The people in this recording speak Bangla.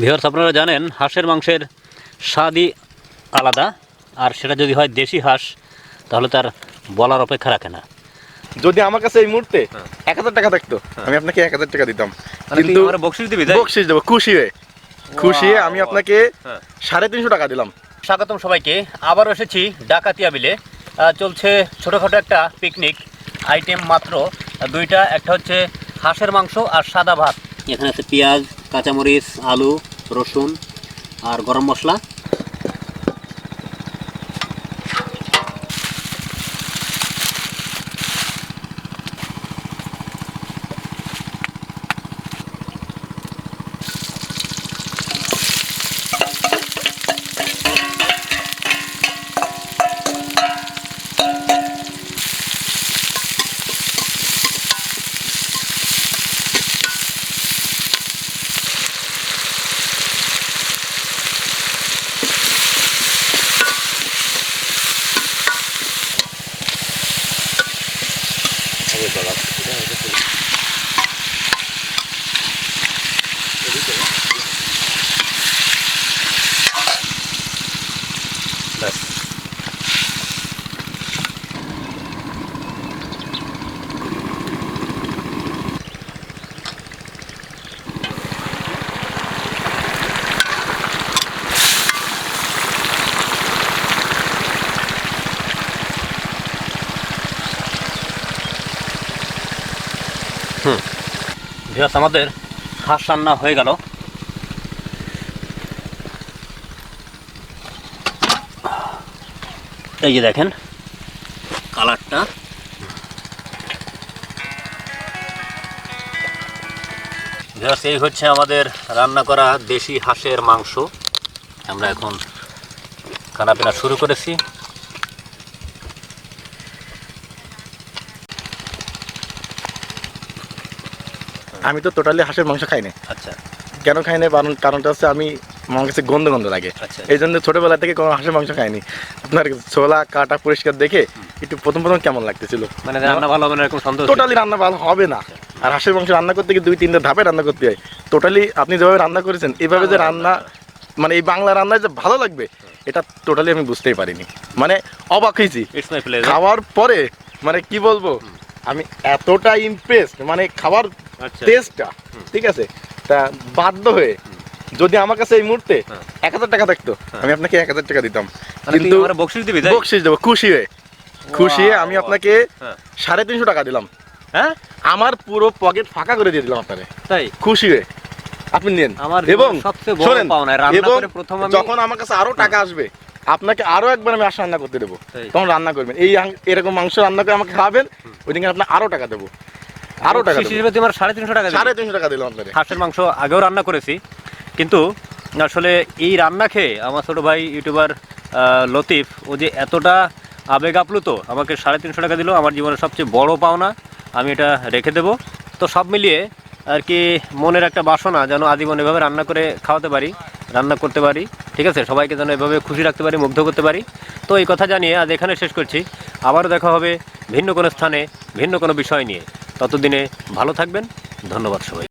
ভিওর্স আপনারা জানেন হাঁসের মাংসের স্বাদই আলাদা। আর সেটা যদি হয় দেশি হাঁস তাহলে তার বলার অপেক্ষা রাখে না। যদি আমার কাছে এই মুহূর্তে এক হাজার টাকা থাকতো আমি আপনাকে এক হাজার টাকা দিতাম। কিন্তু বকশিস দিবি বকশিস দেবো খুশি হয়ে। খুশি হয়ে আমি আপনাকে হ্যাঁ। সাড়ে তিনশো টাকা দিলাম। স্বাগতম সবাইকে। আবার এসেছি ডাকাতিয়া বিলে। চলছে ছোটোখাটো একটা পিকনিক আইটেম মাত্র দুইটা একটা হচ্ছে হাঁসের মাংস আর সাদা ভাত। এখানে আছে পেঁয়াজ কাঁচামরিচ আলু রসুন আর গরম মশলা। 見て。ভিয়াস আমাদের হাঁস রান্না হয়ে গেল। এই যে দেখেন কালারটা। ভিউয়ার্স, এই হচ্ছে আমাদের রান্না করা দেশি হাঁসের মাংস। আমরা এখন খানাপিনা শুরু করেছি। আমি তো টোটালি হাঁসের মাংস খাই না আচ্ছা। কেন খাই না কারণ কারণটা হচ্ছে আমি আমার কাছে গন্ধ গন্ধ লাগে। আচ্ছা। এই জন্য ছোটবেলা থেকে কোনো হাঁসের মাংস খাইনি। আপনার ছোলা কাটা পরিষ্কার দেখে একটু প্রথম প্রথম কেমন লাগতেছিল? মানে রান্না ভালো হবে না এরকম সন্দেহ টোটালি রান্না ভালো হবে না। আর হাঁসের মাংস রান্না করতে গিয়ে দুই তিনটা ধাপে রান্না করতে হয়। টোটালি আপনি যেভাবে রান্না করেছেন এইভাবে যে রান্না মানে এই বাংলা রান্নায় যে ভালো লাগবে এটা টোটালি আমি বুঝতেই পারিনি। মানে অবাক হয়েছি। খাওয়ার পরে মানে কি বলব? আমি এতটা ইমপ্রেস মানে খাবার আচ্ছা। টেস্টটা ঠিক আছে তা বাধ্য হয়ে যদি আমার কাছে এই মুহূর্তে হ্যাঁ। এক হাজার টাকা থাকতো আমি আপনাকে এক হাজার টাকা দিতাম। কিন্তু বকশিস দিবি বকশিস দেবো খুশি হয়ে। খুশি হয়ে আমি আপনাকে হ্যাঁ। সাড়ে তিনশো টাকা দিলাম। হ্যাঁ? আমার পুরো পকেট ফাঁকা করে দিয়ে দিলাম আপনাকে তাই? খুশি হয়ে। আপনি নেন। আমার এবং জীবনের সবচেয়ে বড় পাওনা রান্না করে প্রথম যখন আমার কাছে আরও টাকা আসবে আপনাকে আরও একবার আমি আশা রান্না করতে দেবো। তখন রান্না করবেন। এই এরকম মাংস রান্না করে আমাকে খাওয়াবেন ওই দিন আপনার আরও টাকা দেবো। আরও টাকা তোমার সাড়ে তিনশো টাকা সাড়ে তিনশো টাকা দিলাম আপনাকে হাঁসের মাংস আগেও রান্না করেছি কিন্তু আসলে এই রান্না খেয়ে আমার ছোটো ভাই ইউটিউবার লতিফ ও যে এতটা আবেগ আপ্লুত আমাকে সাড়ে তিনশো টাকা দিল আমার জীবনের সবচেয়ে বড় পাওনা আমি এটা রেখে দেব। তো সব মিলিয়ে আর কি মনের একটা বাসনা যেন আজীবন এভাবে রান্না করে খাওয়াতে পারি। রান্না করতে পারি, ঠিক আছে? সবাইকে যেন এভাবে খুশি রাখতে পারি, মুগ্ধ করতে পারি। তো এই কথা জানিয়ে আজ এখানে শেষ করছি। আবারও দেখা হবে ভিন্ন কোনো স্থানে, ভিন্ন কোনো বিষয় নিয়ে। ততদিনে ভালো থাকবেন। ধন্যবাদ সবাই